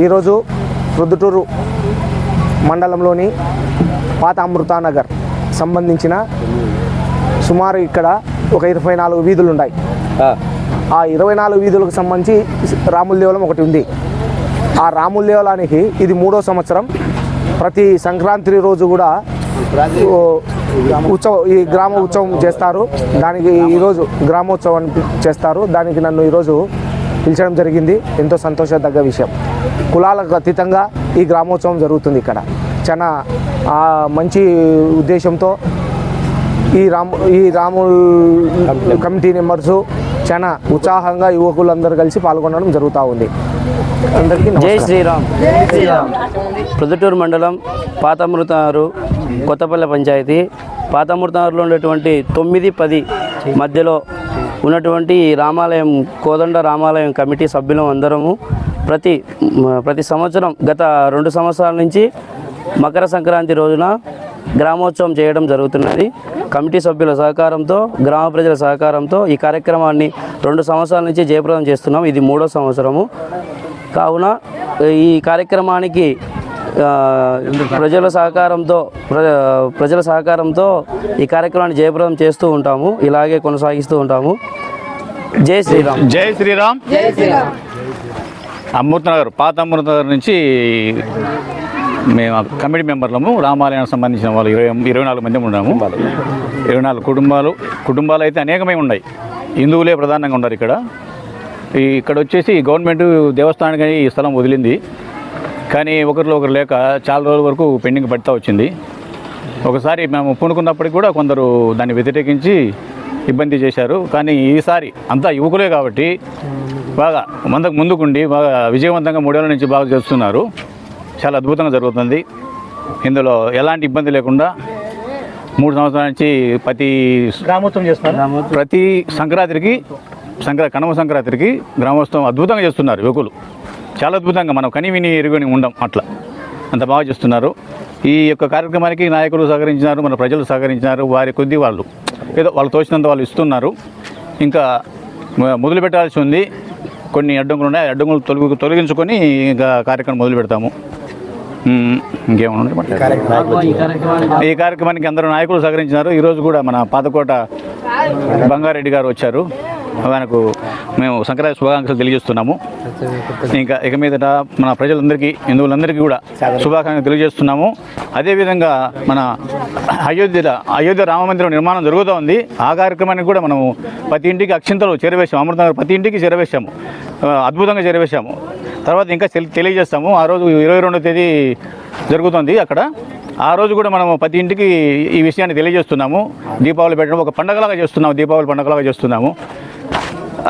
ఈరోజు ప్రొద్దుటూరు మండలంలోని పాత అమృతానగర్ సంబంధించిన సుమారు ఇక్కడ ఒక ఇరవై నాలుగు వీధులు ఉన్నాయి. ఆ. ఇరవై నాలుగు వీధులకు సంబంధించి రాముల దేవాలయం ఒకటి ఉంది. ఆ రాముల దేవాలయానికి ఇది మూడో సంవత్సరం. ప్రతి సంక్రాంతి రోజు కూడా ఉత్సవం ఈ గ్రామ ఉత్సవం చేస్తారు. దానికి ఈరోజు గ్రామోత్సవం చేస్తారు. దానికి నన్ను ఈరోజు పిలిచడం జరిగింది. ఎంతో సంతోషదగ్గ విషయం. కులాలకు అతీతంగా ఈ గ్రామోత్సవం జరుగుతుంది ఇక్కడ. చాలా మంచి ఉద్దేశంతో ఈ రాము ఈ రాముల్ కమిటీ మెంబర్స్ చాలా ఉత్సాహంగా యువకులందరూ కలిసి పాల్గొనడం జరుగుతూ ఉంది. జై. శ్రీరామ్. ప్రొద్దుటూరు మండలం పాతమృతారు కొత్తపల్లె పంచాయతీ. పాతమృతారులో ఉన్నటువంటి తొమ్మిది పది మధ్యలో ఉన్నటువంటి రామాలయం కోదండ రామాలయం కమిటీ సభ్యులం అందరము ప్రతి ప్రతి సంవత్సరం గత రెండు సంవత్సరాల నుంచి మకర సంక్రాంతి రోజున గ్రామోత్సవం చేయడం జరుగుతున్నది. కమిటీ సభ్యుల సహకారంతో గ్రామ ప్రజల సహకారంతో ఈ కార్యక్రమాన్ని రెండు సంవత్సరాల నుంచి జయప్రదం చేస్తున్నాం. ఇది మూడో సంవత్సరము. కావున ఈ కార్యక్రమానికి ప్రజల సహకారంతో ప్ర ప్రజల సహకారంతో ఈ కార్యక్రమాన్ని జయప్రదం చేస్తూ ఉంటాము ఇలాగే కొనసాగిస్తూ ఉంటాము. జై శ్రీరామ్. జై శ్రీరామ్. అమృతనగర్ పాత అమృతనగర్ నుంచి మేము కమిటీ మెంబర్లము రామాలయానికి సంబంధించిన వాళ్ళు ఇరవై ఇరవై నాలుగు మంది ఉన్నాము. ఇరవై నాలుగు కుటుంబాలు కుటుంబాలు అయితే అనేకమై ఉన్నాయి. హిందువులే ప్రధానంగా ఉన్నారు ఇక్కడ. ఈ ఇక్కడ వచ్చేసి గవర్నమెంట్ దేవస్థానానికి ఈ స్థలం వదిలింది. కానీ ఒకరిలో ఒకరు లేక చాలా రోజుల వరకు పెండింగ్ పడుతూ వచ్చింది. ఒకసారి మేము పూనుకున్నప్పటికి కూడా కొందరు దాన్ని వ్యతిరేకించి ఇబ్బంది చేశారు. కానీ ఈసారి అంతా యువకులే కాబట్టి బాగా మందకు ముందుకుండి బాగా విజయవంతంగా మూడేళ్ళ నుంచి బాగా చేస్తున్నారు. చాలా అద్భుతంగా జరుగుతుంది. ఇందులో ఎలాంటి ఇబ్బంది లేకుండా మూడు సంవత్సరాల నుంచి ప్రతి ప్రతి సంక్రాంతికి సంక్రా కనమ సంక్రాంతికి గ్రామోత్సవం అద్భుతంగా చేస్తున్నారు యువకులు. చాలా అద్భుతంగా మనం కని విని ఎరుగుని ఉండం అట్లా. అంత బాగా చేస్తున్నారు. ఈ యొక్క కార్యక్రమానికి నాయకులు సహకరించినారు మన ప్రజలు సహకరించినారు వారి కొద్ది వాళ్ళు. ఏదో వాళ్ళు తోచినంత వాళ్ళు ఇస్తున్నారు. ఇంకా మొదలు పెట్టాల్సి ఉంది. కొన్ని అడ్డంకులు ఉన్నాయి. అడ్డంకులు తొలగి తొలగించుకొని ఇంకా కార్యక్రమం మొదలు పెడతాము. ఇంకేమన్నా ఈ కార్యక్రమానికి అందరూ నాయకులు సహకరించినారు. ఈరోజు కూడా మన పాతకోట బంగారెడ్డి గారు వచ్చారు. ఆయనకు మేము సంక్రాంతి శుభాకాంక్షలు తెలియజేస్తున్నాము. ఇంకా ఇక మీదట మన ప్రజలందరికీ హిందువులందరికీ కూడా శుభాకాంక్షలు తెలియజేస్తున్నాము. అదేవిధంగా మన అయోధ్య అయోధ్య రామ మందిరం నిర్మాణం జరుగుతూ ఉంది. ఆ కార్యక్రమానికి కూడా మనము ప్రతి ఇంటికి అక్షింతలు చేరవేశాము. అమృతనగర్ ప్రతి ఇంటికి చేరవేశాము. అద్భుతంగా చేరవేశాము. తర్వాత ఇంకా తెలి- తెలియజేస్తాము. ఆ రోజు ఇరవై రెండో తేదీ జరుగుతుంది అక్కడ. ఆ రోజు కూడా మనము ప్రతి ఇంటికి ఈ విషయాన్ని తెలియజేస్తున్నాము. దీపావళి పెట్టడం ఒక పండగలాగా చేస్తున్నాము దీపావళి పండగలాగా చేస్తున్నాము.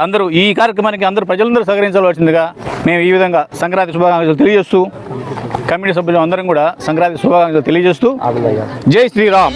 అందరూ ఈ కార్యక్రమానికి అందరూ ప్రజలందరూ సహకరించవలసిందిగా మేము ఈ విధంగా సంక్రాంతి శుభాకాంక్షలు తెలియజేస్తూ కమిటీ సభ్యులు అందరం కూడా సంక్రాంతి శుభాకాంక్షలు తెలియజేస్తూ జై శ్రీరామ్.